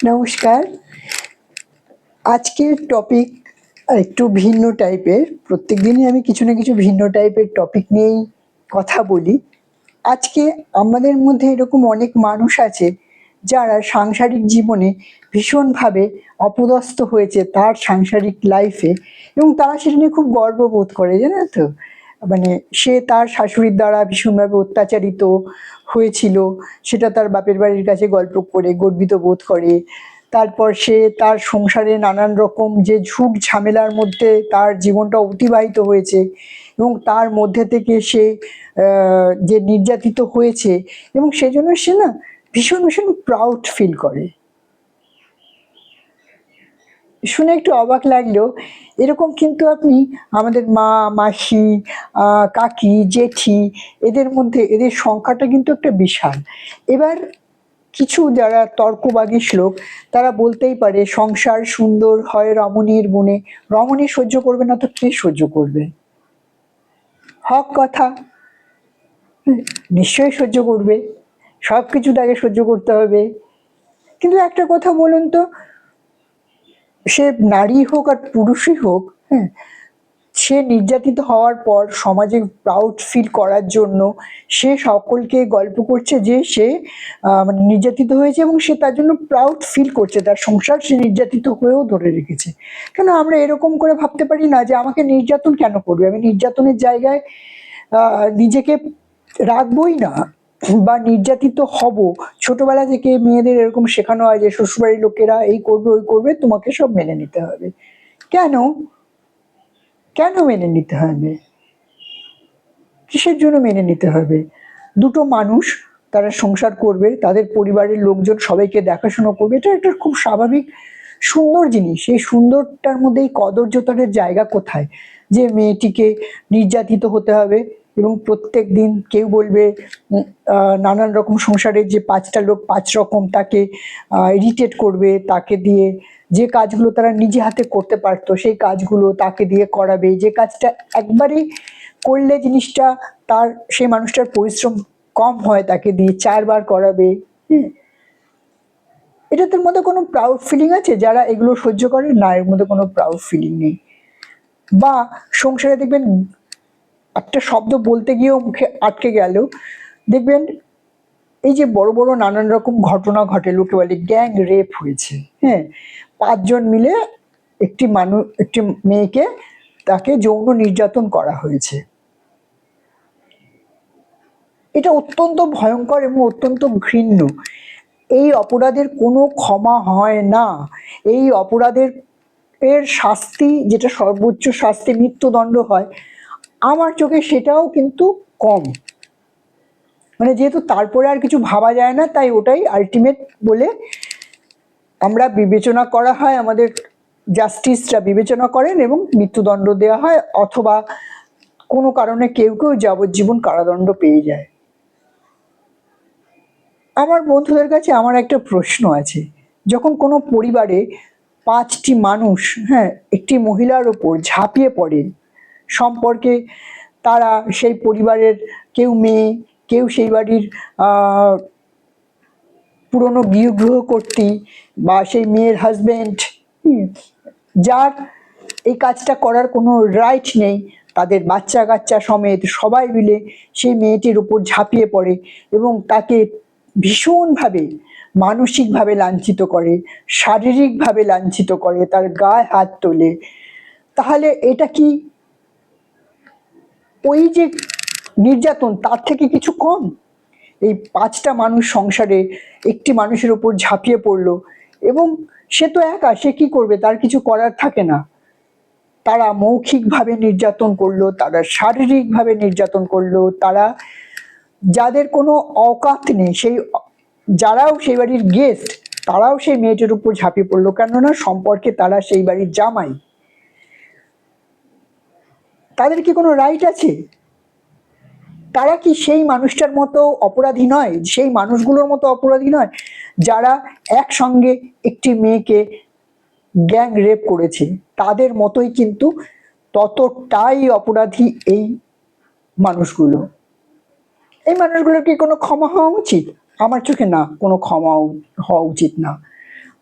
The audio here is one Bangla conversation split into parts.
নমস্কার। আজকের টপিক একটু ভিন্ন টাইপের প্রত্যেক দিনই আমি কিছু না কিছু ভিন্ন টাইপের টপিক নিয়েই কথা বলি। আজকে আমাদের মধ্যে এরকম অনেক মানুষ আছে যারা সাংসারিক জীবনে ভীষণভাবে অপদস্থ হয়েছে তার সাংসারিক লাইফে এবং তারা সেটা নিয়ে খুব গর্ববোধ করে জানো তো? মানে সে তার শাশুড়ির দ্বারা ভীষণভাবে অত্যাচারিত হয়েছিল। সেটা তার বাপের বাড়ির কাছে গল্প করে, গর্বিত বোধ করে। তারপর সে তার সংসারে নানান রকম যে ঝুট ঝামেলার মধ্যে তার জীবনটা অতিবাহিত হয়েছে এবং তার মধ্যে থেকে সে যে নির্যাতিত হয়েছে এবং সেজন্য সে না ভীষণ ভীষণ প্রাউড ফিল করে। শুনে একটু অবাক লাগলেও এরকম কিন্তু আপনি আমাদের মা, মাসি কাকি, জেঠি, এদের মধ্যে এদের সংখ্যাটা কিন্তু একটা বিশাল। এবার কিছু যারা তর্কবাগী শ্লোক, তারা বলতেই পারে, সংসার সুন্দর হয় রমণীর গুণে রমণী সহ্য করবে না তো কে সহ্য করবে? হক কথা। নিশ্চয়ই সহ্য করবে। সব কিছু তাকে সহ্য করতে হবে। কিন্তু একটা কথা বলুন তো সে নারী হোক আর পুরুষই হোক হ্যাঁ সে নির্যাতিত হওয়ার পর সমাজে প্রাউড ফিল করার জন্য সে সকলকে গল্প করছে যে সে মানে নির্যাতিত হয়েছে এবং সে তার জন্য প্রাউড ফিল করছে, তার সংসার সে নির্যাতিত হয়েও ধরে রেখেছে। কেন আমরা এরকম করে ভাবতে পারি না যে আমাকে নির্যাতন কেন করবে? আমি নির্যাতনের জায়গায় নিজেকে রাখবই না। বা নির্যাতিত হব। ছোটবেলা থেকে মেয়েদের এরকম শেখানো হয় যে, শ্বশুরবাড়ির লোকেরা এই করবে, ওই করবে, তোমাকে সব মেনে নিতে হবে। কেন? কেন মেনে নিতে হবে? কিসের জন্য মেনে নিতে হবে? দুটো মানুষ তারা সংসার করবে, তাদের পরিবারের লোকজন সবাইকে দেখাশোনা করবে, এটা একটা খুব স্বাভাবিক, সুন্দর জিনিস। এই সুন্দরটার মধ্যে এই কদর্যতার জায়গা কোথায়? যে মেয়েটিকে নির্যাতিত হতে হবে এবং প্রত্যেক দিন কেউ বলবে নানান রকম সংসারের যে পাঁচটা লোক পাঁচ রকম তাকে ইরিটেট করবে, তাকে দিয়ে যে কাজগুলো তারা নিজে হাতে করতে পারতো, সেই কাজগুলো তাকে দিয়ে করাবে। যে কাজটা একবারেই করলে জিনিসটা তার, সেই মানুষটার পরিশ্রম কম হয় তাকে দিয়ে, চারবার করাবে, হুম। এটাদের মধ্যে কোনো প্রাউড ফিলিং আছে? যারা এগুলো সহ্য করে, না, এর মধ্যে কোনো প্রাউড ফিলিং নেই। বা সংসারে দেখবেন একটা শব্দ বলতে গিয়েও মুখে আটকে গেল। দেখবেন, এই যে বড় বড় নানান রকম ঘটনা ঘটে, লোকে বলে গ্যাং রেপ হয়েছে হ্যাঁ? পাঁচজন মিলে একটি মানুষ একটি মেয়েকে তাকে যৌন নির্যাতন করা হয়েছে। এটা অত্যন্ত ভয়ঙ্কর এবং অত্যন্ত ঘৃণ্য। এই অপরাধের কোনো ক্ষমা হয় না। এই অপরাধের, এর শাস্তি, যেটা সর্বোচ্চ শাস্তি, মৃত্যুদণ্ড হয় আমার চোখে সেটাও কিন্তু কম। মানে যেহেতু তারপরে আর কিছু ভাবা যায় না, তাই ওটাই আলটিমেট বলে আমরা বিবেচনা করা হয়, আমাদের জাস্টিসরা বিবেচনা করেন এবং মৃত্যুদণ্ড দেওয়া হয়, অথবা কোনো কারণে কেউ কেউ যাবজ্জীবন কারাদণ্ড পেয়ে যায়। আমার বন্ধুদের কাছে আমার একটা প্রশ্ন আছে। যখন কোনো পরিবারে পাঁচটি মানুষ হ্যাঁ একটি মহিলার ওপর ঝাঁপিয়ে পড়ে সম্পর্কে তারা সেই পরিবারের কেউ মেয়ে, কেউ সেই বাড়ির পুরনো গৃহগৃহ কর্তী বা সেই মেয়ের হাজব্যান্ড যার এই কাজটা করার কোনো রাইট নেই, তাদের বাচ্চা কাচ্চা সমেত সবাই মিলে সেই মেয়েটির উপর ঝাঁপিয়ে পড়ে এবং তাকে ভীষণভাবে, মানসিকভাবে লাঞ্ছিত করে, শারীরিকভাবে লাঞ্ছিত করে, তার গায়ে হাত তোলে। তাহলে এটা কি ওই যে নির্যাতন, তার থেকে কিছু কম? এই পাঁচটা মানুষ সংসারে একটি মানুষের উপর ঝাঁপিয়ে পড়ল এবং সে তো একা, সে কি করবে? তার কিছু করার থাকে না। তারা মৌখিকভাবে নির্যাতন করল, তারা শারীরিকভাবে নির্যাতন করল, তারা যাদের কোনো অকাত নেই, সেই যারাও সেই বাড়ির গেস্ট তারাও সেই মেয়েটির উপর ঝাঁপিয়ে পড়ল। কেননা সম্পর্কে তারা সেই বাড়ির জামাই। তাদের কি কোনো রাইট আছে? তারা কি সেই মানুষটার মতো অপরাধী নয়? সেই মানুষগুলোর মতো অপরাধী নয় যারা একসঙ্গে একটি মেয়েকে গ্যাং রেপ করেছে? তাদের মতোই কিন্তু ততটাই অপরাধী এই মানুষগুলো। এই মানুষগুলোর কি কোনো ক্ষমা হওয়া উচিত? আমার চোখে না, কোনো ক্ষমা হওয়া উচিত না।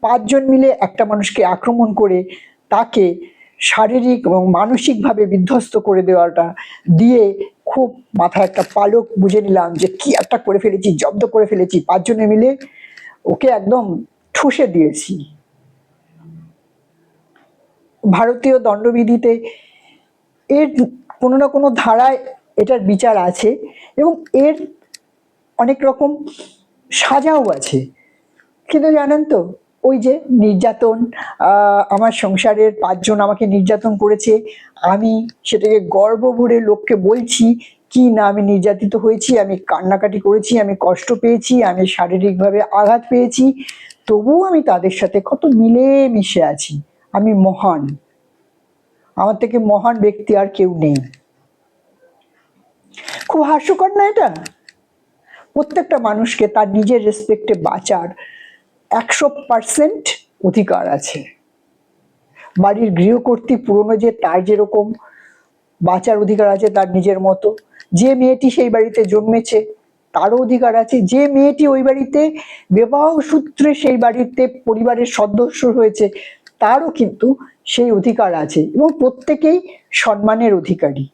পাঁচজন মিলে একটা মানুষকে আক্রমণ করে তাকে শারীরিক এবং মানসিকভাবে বিধ্বস্ত করে দেওয়াটা দিয়ে খুব মাথায় একটা পালক বুঝে নিলাম যে কি একটা করে ফেলেছি, জব্দ করে ফেলেছি। পাঁচজনে মিলে ওকে একদম ঠুসে দিয়েছি। ভারতীয় দণ্ডবিধিতে এর কোনো না কোনো ধারায় এটার বিচার আছে এবং এর অনেক রকম সাজাও আছে। কিন্তু জানেন তো ওই যে নির্যাতন আমার সংসারের পাঁচজন আমাকে নির্যাতন করেছে, আমি সেটাকে গর্ব ভরে লোককে বলছি, কি না আমি নির্যাতিত হয়েছি, আমি কান্নাকাটি করেছি, আমি কষ্ট পেয়েছি, আমি শারীরিকভাবে আঘাত পেয়েছি, তবুও আমি তাদের সাথে কত মিলে মিশে আছি, আমি মহান। আমার থেকে মহান ব্যক্তি আর কেউ নেই। খুব হাস্যকর না এটা? প্রত্যেকটা মানুষকে তার নিজের রেসপেক্টে বাঁচার একশো পার্সেন্ট অধিকার আছে। বাড়ির গৃহকর্ত্রী পুরনো যে, তার যেরকম বাঁচার অধিকার আছে, তার নিজের মতো। যে মেয়েটি সেই বাড়িতে জন্মেছে, তারও অধিকার আছে। যে মেয়েটি ওই বাড়িতে বিবাহ সূত্রে সেই বাড়িতে পরিবারের সদস্য হয়েছে, তারও কিন্তু সেই অধিকার আছে এবং প্রত্যেকেই সম্মানের অধিকারী।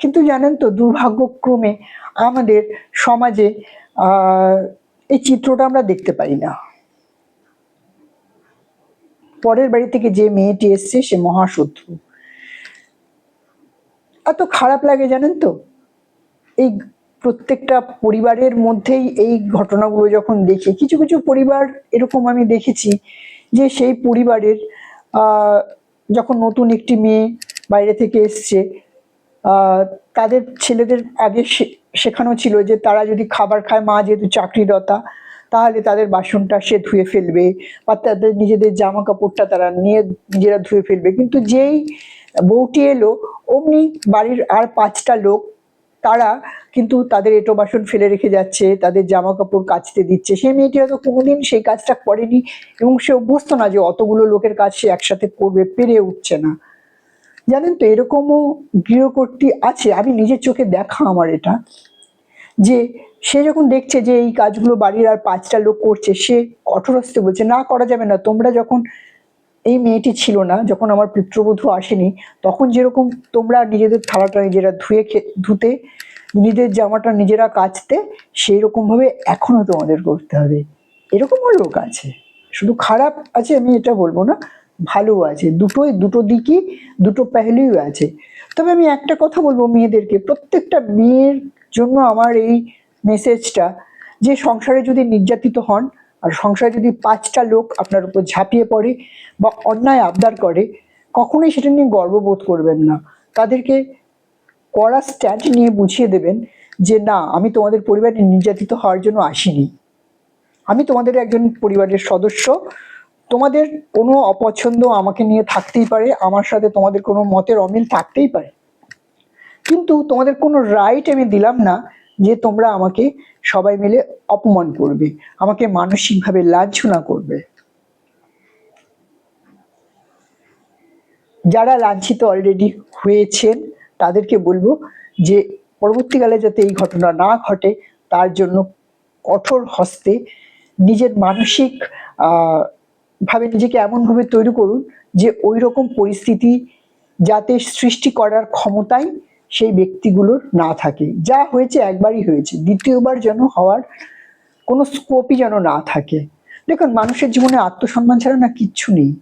কিন্তু জানেন তো, দুর্ভাগ্যক্রমে আমাদের সমাজে এই চিত্রটা আমরা দেখতে পাই না। পরের বাড়ি থেকে যে মেয়েটি এসছে, সে মহাশত্রু। এত খারাপ লাগে জানেন তো? এই প্রত্যেকটা পরিবারের মধ্যেই এই ঘটনাগুলো যখন দেখি, কিছু কিছু পরিবার এরকম আমি দেখেছি যে সেই পরিবারের যখন নতুন একটি মেয়ে বাইরে থেকে এসছে তাদের ছেলেদের আগে শেখানো ছিল যে তারা যদি খাবার খায়, মা যেহেতু চাকরিরতা তাহলে তাদের বাসনটা সে ধুয়ে ফেলবে বা তাদের নিজেদের জামা কাপড়টা তারা নিয়ে নিজেরা ধুয়ে ফেলবে। কিন্তু যেই বউটি এলো, অমনি বাড়ির আর পাঁচটা লোক, তারা কিন্তু তাদের এটো বাসন ফেলে রেখে যাচ্ছে, তাদের জামা কাপড় কাচতে দিচ্ছে। সেই মেয়েটি হয়তো কোনোদিন সেই কাজটা করেনি এবং সে অভ্যস্ত না যে অতগুলো লোকের কাজ সে একসাথে করবে, পেরে উঠছে না। জানেন তো, এরকমও গৃহকর্ত্রী আছে। আমি নিজের চোখে দেখা আমার এটা যে সে যখন দেখছে যে এই কাজগুলো বাড়ির আর পাঁচটা লোক করছে, সে কঠোরস্তে বলছে, না, করা যাবে না। তোমরা যখন এই মেয়েটি ছিল না, যখন আমার পিতৃবধূ আসেনি, তখন যেরকম তোমরা নিজেদের থালাটা নিজেরা ধুয়ে ধুতে, নিজেদের জামাটা নিজেরা কাচতে সেই রকমভাবে এখনও তোমাদের করতে হবে। এরকমও লোক আছে। শুধু খারাপ আছে আমি এটা বলব না, ভালো আছে। দুটোই, দুটো দিকই, দুটো পেহলুই আছে। তবে আমি একটা কথা বলব মেয়েদেরকে, প্রত্যেকটা মেয়ের জন্য আমার এই মেসেজটা যে সংসারে যদি নির্যাতিত হন, আর সংসারে যদি পাঁচটা লোক আপনার উপর ঝাঁপিয়ে পড়ে বা অন্যায় আবদার করে, কখনোই সেটা নিয়ে গর্ববোধ করবেন না। তাদেরকে কড়া স্ট্যান্ড নিয়ে বুঝিয়ে দেবেন যে, না, আমি তোমাদের পরিবারে নির্যাতিত হওয়ার জন্য আসিনি। আমি তোমাদের একজন পরিবারের সদস্য। তোমাদের কোনো অপছন্দ আমাকে নিয়ে থাকতেই পারে। আমার সাথে তোমাদের কোনো মতের অমিল থাকতেই পারে। কিন্তু তোমাদের কোনো রাইট আমি দিলাম না। যে তোমরা আমাকে সবাই মিলে অপমান করবে, আমাকে মানসিকভাবে লাঞ্ছনা করবে। যারা লাঞ্ছিত অলরেডি হয়েছেন, তাদেরকে বলব যে পরবর্তীকালে যাতে এই ঘটনা না ঘটে, তার জন্য কঠোর হস্তে নিজের মানসিক ভাবে নিজেকে এমনভাবে তৈরি করুন যে ওই রকম পরিস্থিতি যাতে সৃষ্টি করার ক্ষমতাই সেই ব্যক্তিগুলোর না থাকে যা হয়েছে একবারই হয়েছে। দ্বিতীয়বার যেন হওয়ার কোনো স্কোপই যেন না থাকে। দেখুন, মানুষের জীবনে আত্মসম্মান ছাড়া না কিচ্ছু নেই।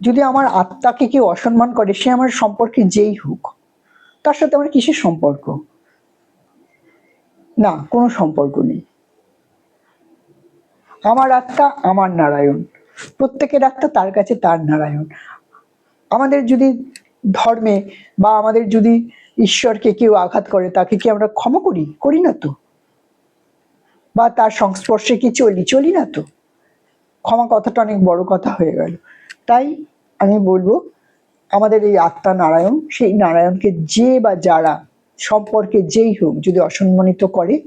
যদি আমার আত্মাকে কেউ অসম্মান করে, সে আমার সম্পর্কে যেই হোক, তার সাথে আমার কিসের সম্পর্ক? না, কোনো সম্পর্ক নেই। আমার আত্মা আমার নারায়ণ। প্রত্যেকের আত্মা তার কাছে তার নারায়ণ। আমাদের যদি ধর্মে বা আমাদের যদি ঈশ্বরকে কেউ আঘাত করে, তাকে কি আমরা ক্ষমা করি? করি না তো। বা তার সংস্পর্শে কি চলি? চলি না তো। ক্ষমা কথাটা অনেক বড় কথা হয়ে গেল। তাই আমি বলব, আমাদের এই আত্মা নারায়ণ, সেই নারায়ণকে যে বা যারা সম্পর্কে যেই হোক যদি অসম্মানিত করে,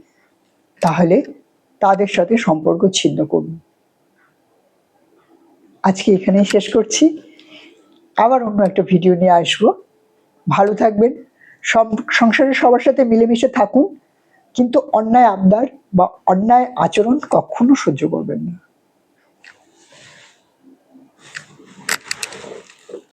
তাহলে তাদের সাথে সম্পর্ক ছিন্ন করুন। আজকে এখানেই শেষ করছি। আবার অন্য একটা ভিডিও নিয়ে আসব। ভালো থাকবেন। সব সংসারের সবার সাথে মিলেমিশে থাকুন। কিন্তু অন্যায় আবদার বা অন্যায় আচরণ কখনো সহ্য করবেন না।